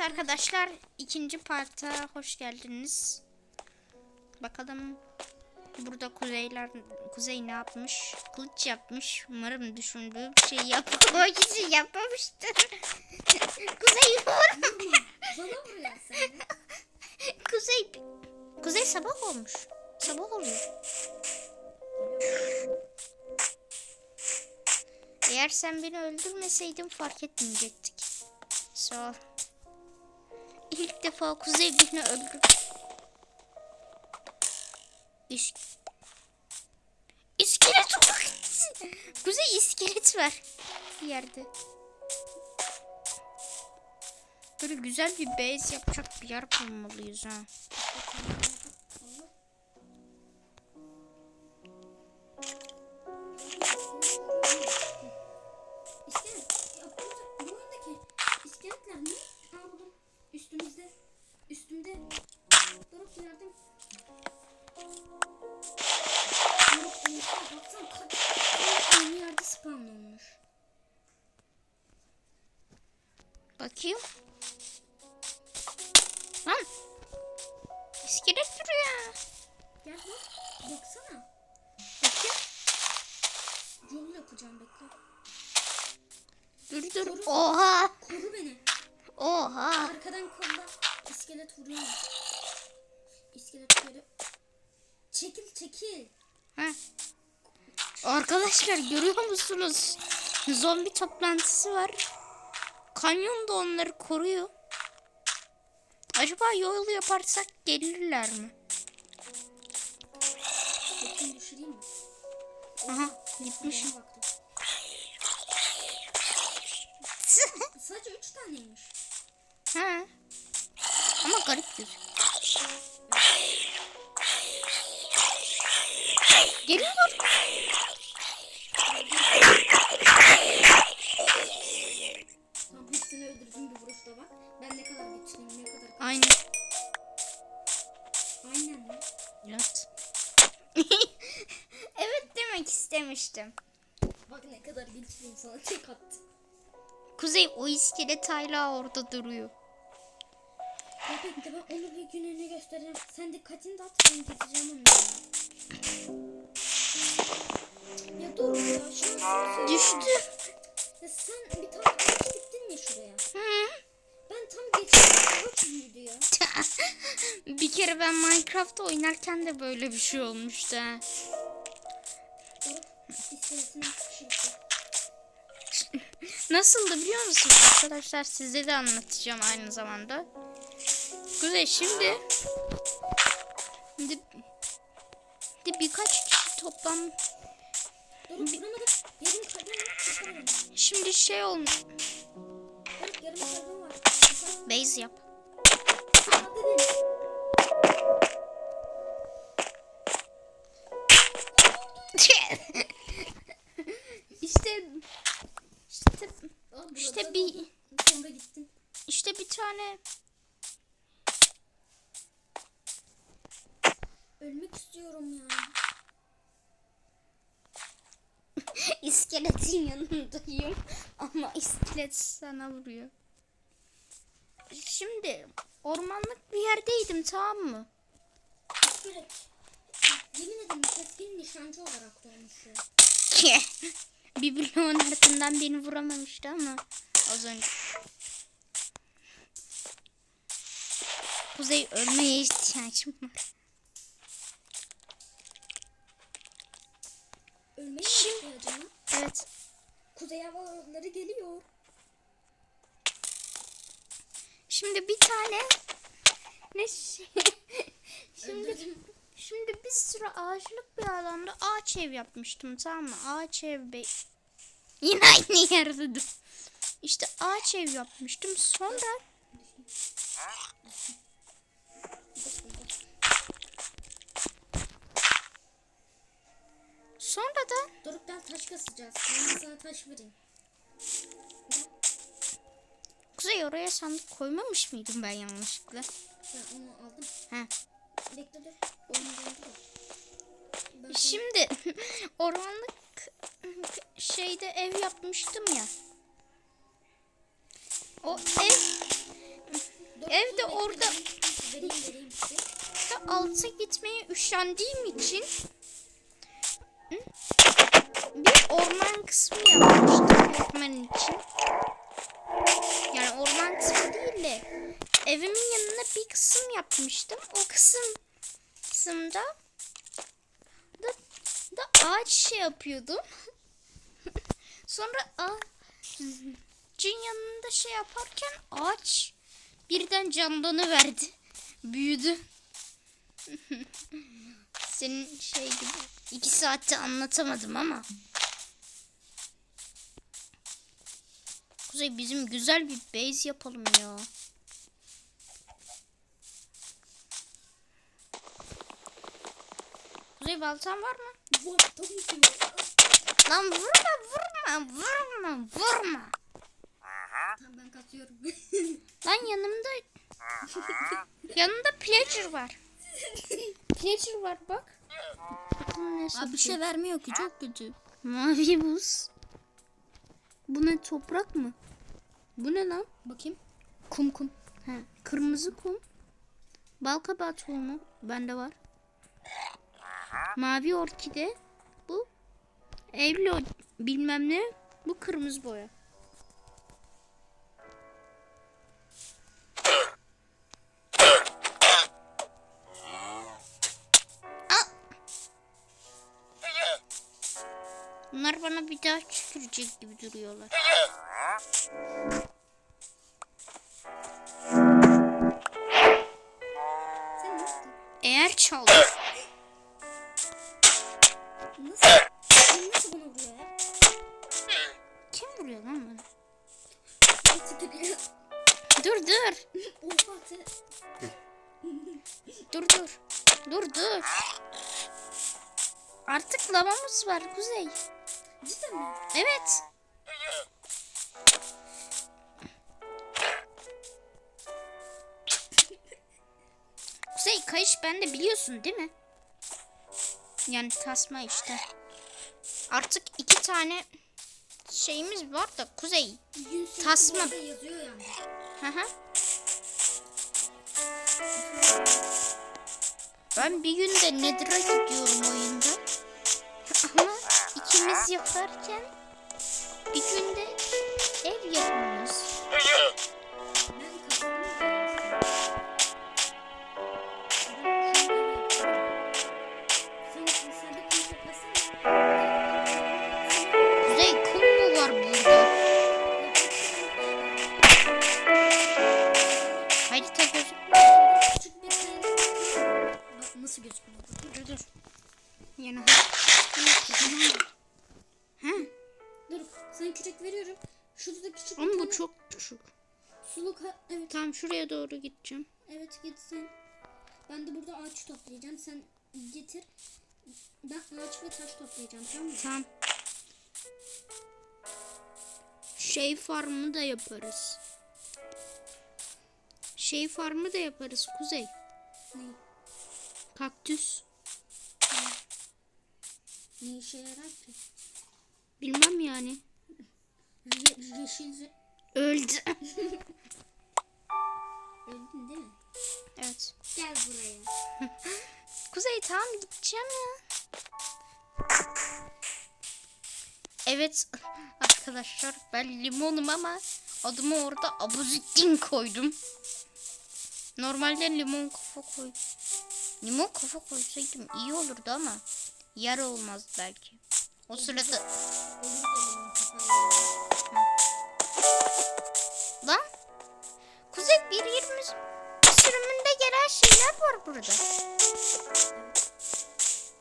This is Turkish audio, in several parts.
Evet arkadaşlar ikinci parta hoş geldiniz. Bakalım burada kuzeyler kuzey ne yapmış? Kılıç yapmış. Umarım düşündüğüm şeyi yapmak için yapmamıştır. kuzey umarım. Kuzey kuzey sabah olmuş. Sabah oluyor. Eğer sen beni öldürmeseydin fark etmeyecektik. Sağ ol. İlk defa Kuzey beni öldürdü. İş... İskelet. Kuzey iskelet var. Bir yerde. Böyle güzel bir base yapacak bir yer bulmalıyız ha. Bakayım. Lan. İskelet duruyor. Gel bak. Baksana. Bakayım. Yol yapacağım bekle. Dur dur. Oha. Koru beni. Oha. Arkadan kolla. İskelet vuruyor. İskelet geri. Çekil çekil. Ha. Arkadaşlar görüyor musunuz? Zombi toplantısı var. Kanyon da onları koruyor. Acaba yol yaparsak gelirler mi? Bakayım düşüreyim mi? Aha gitmişim. Sadece üç taneymiş. ha. Ama garip gözüküyor. Geliyor. Öldürdüm bir vuruşta bak. Ben ne kadar güçlüyüm ne kadar. Aynen. Aynen mi? Evet. evet demek istemiştim. Bak ne kadar güçlüyüm sana tek attım. Kuzey o iskelet hala orada duruyor. Ya bekle ben onu bir gününü göstereceğim. Sen dikkatini dağıt ben getireceğim onu. Ya dur ya sana Düştü. Kere ben Minecraft oynarken de böyle bir şey olmuştu. Nasıldı biliyor musun? Arkadaşlar size de anlatacağım aynı zamanda. Güzel şimdi şimdi, şimdi birkaç kişi toplam şimdi şey olmuş. Base yap. İşte işte İşte bir- işte bir tane Ölmek istiyorum ya. iskeletin yanındayım ama iskelet sana vuruyor. Şimdi ormanlık bir yerdeydim tamam mı? İskelet. Yemin ederim keskin nişancı olarak doğmuş ya. bir bloğun ardından beni vuramamıştı ama az önce. Kuzey ölmeye ihtiyacım var. Ölmeye mi Şimdi- ihtiyacın var? Evet. Kuzey havaları geliyor. Şimdi bir tane ne şey- şimdi. Şimdi bir sürü ağaçlık bir alanda ağaç ev yapmıştım tamam mı? Ağaç ev be yine aynı yerde. İşte ağaç ev yapmıştım. Sonra sonra da Doruk ben taş kasacağız. Ben sana taş vereyim. Kuzey oraya sandık koymamış mıydım ben yanlışlıkla? Ben onu aldım. He. Bekle dur. Şimdi ormanlık şeyde ev yapmıştım ya. O ev Evde orada Vereyim vereyim size. da alta gitmeye üşendiğim için bir orman kısmı yapmıştım orman için. Yani orman kısmı değil de evimin yanına bir kısım yapmıştım. O kısım kısımda da, da ağaç şey yapıyordum. Sonra ağacın yanında şey yaparken ağaç birden canlanıverdi. Büyüdü. Senin şey gibi iki saatte anlatamadım ama. Kuzey bizim güzel bir base yapalım ya. Kuzey baltan var mı? Var tabii ki var. Lan vurma vurma vurma vurma. Tamam ben katıyorum. Lan yanımda yanımda pleasure var. pleasure var bak. Abi bir şey vermiyor ki çok kötü. Mavi buz. Bu ne toprak mı? Bu ne lan? Bakayım. Kum kum. He, kırmızı kum. Bal kabağı tohumu bende var. Mavi orkide. Bu evlo bilmem ne. Bu kırmızı boya. Aa! Bunlar bana bir daha tükürecek gibi duruyorlar. Eğer çaldı. Nasıl? Nasıl bana vuruyor ya? Kim vuruyor lan gidiyor? Dur dur. Oha sen. Dur dur. Dur dur. Artık lavamız var Kuzey. Cidden mi? Evet. Kuzey kayış bende biliyorsun değil mi? Yani tasma işte. Artık iki tane şeyimiz var da Kuzey. Tasma. orada yazıyor yani. Hı hı. Ben bir günde Nedir'a gidiyorum oyunda. Ama ikimiz yaparken bir günde ev yapıyoruz. Sana küçük veriyorum. Şurada da küçük ama bir bu tane çok küçük. suluk ha- evet Tamam şuraya doğru gideceğim. evet git sen. Ben de burada ağaç toplayacağım. Sen getir. Ben ağaç ve taş toplayacağım tamam mı? Tamam. Şey farmı da yaparız. Şey farmı da yaparız Kuzey. Ne? Kaktüs. Ne işe yarar ki? Bilmem yani. Ye- yeşil Öldü. Öldün değil mi? evet. Gel buraya. Kuzey tamam gideceğim ya. Evet arkadaşlar ben limonum ama adımı orada Abuzettin koydum. Normalde limon kafa koy. Limon kafa koysaydım iyi olurdu ama yer olmaz belki. O sırada burada.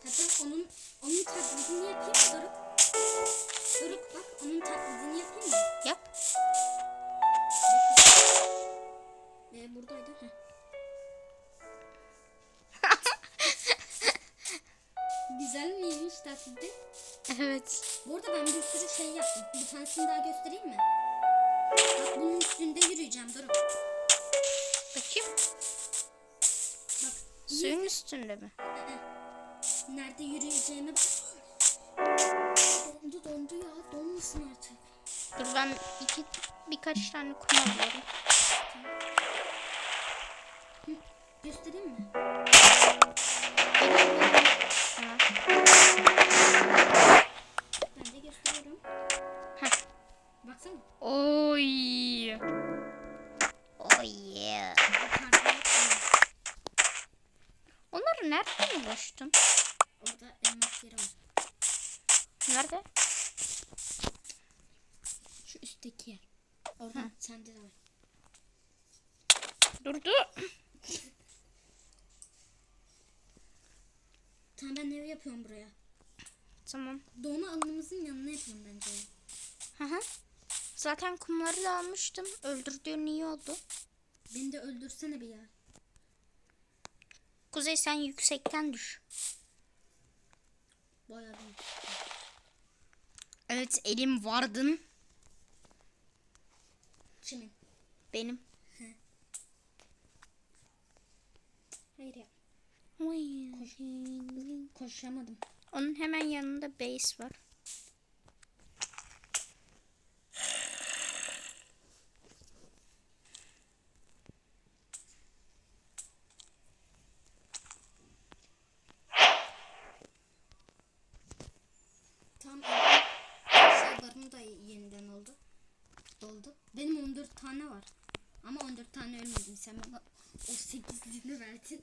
Hatta onun onun taklidini yapayım mı Doruk? Doruk bak onun taklidini yapayım mı? Yap. Ee, buradaydı. Güzel miymiş taklidi? Evet. Bu arada ben bir sürü şey yaptım. Bir tanesini daha göstereyim mi? Bak bunun üstünde yürüyeceğim Doruk. Bakayım. Suyun üstünde mi? Nerede yürüyeceğime bak. Dondu dondu ya. Donmasın artık. Dur ben iki birkaç tane kum alıyorum. Nerede? Şu üstteki yer. Orada sende de var. Durdu. Tamam ben ev yapıyorum buraya. Tamam. Doğma alanımızın yanına yapıyorum bence. Hı hı. Zaten kumları da almıştım. Öldürdüğün iyi oldu. Beni de öldürsene bir ya. Kuzey sen yüksekten düş. Bayağı büyük. Evet elim vardın. Kimin? Benim. Hayır ya. Oy. Koşamadım. Onun hemen yanında base var. Tam ev- şey barım da yeniden oldu. Doldu. Benim 14 tane var. Ama 14 tane ölmedim. Sen bana o 8'liğini verdin.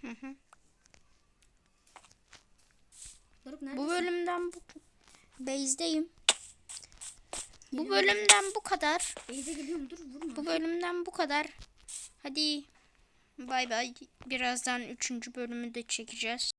Hı hı. Doruk neredesin? Bu bölümden bu base'deyim. Bu bölümden bu kadar. Beyze geliyorum dur vurma. Bu bölümden bu kadar. Hadi bay bay. Birazdan üçüncü bölümü de çekeceğiz.